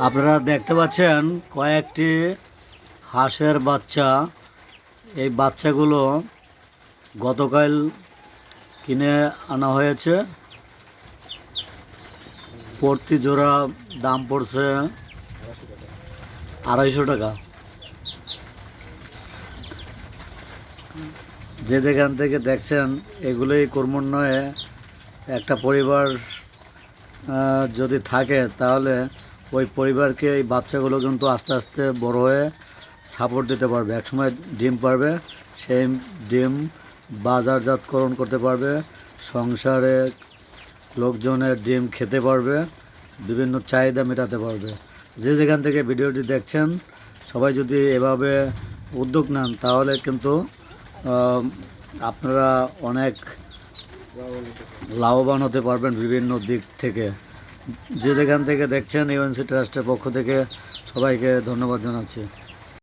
আপনারা দেখতে পাচ্ছেন কয়েকটি হাঁসের বাচ্চা। এই বাচ্চাগুলো গতকাল কিনে আনা হয়েছে। প্রতি জোড়া দাম পড়ছে আড়াইশো টাকা। যে যেখান থেকে দেখছেন, এগুলোই ক্রমান্বয়ে একটা পরিবার যদি থাকে, তাহলে ওই পরিবারকে এই বাচ্চাগুলো কিন্তু আস্তে আস্তে বড় হয়ে সাপোর্ট দিতে পারবে। একসময় ডিম পারবে, সেই ডিম বাজারজাতকরণ করতে পারবে, সংসারে লোকজনের ডিম খেতে পারবে, বিভিন্ন চাহিদা মেটাতে পারবে। যে যেখান থেকে ভিডিওটি দেখছেন, সবাই যদি এভাবে উদ্যোগ নেন, তাহলে কিন্তু আপনারা অনেক লাভবান হতে পারবেন বিভিন্ন দিক থেকে। যে যেখান থেকে দেখছেন ইউএনসি ট্রাস্টের পক্ষ থেকে সবাইকে ধন্যবাদ জানাচ্ছি।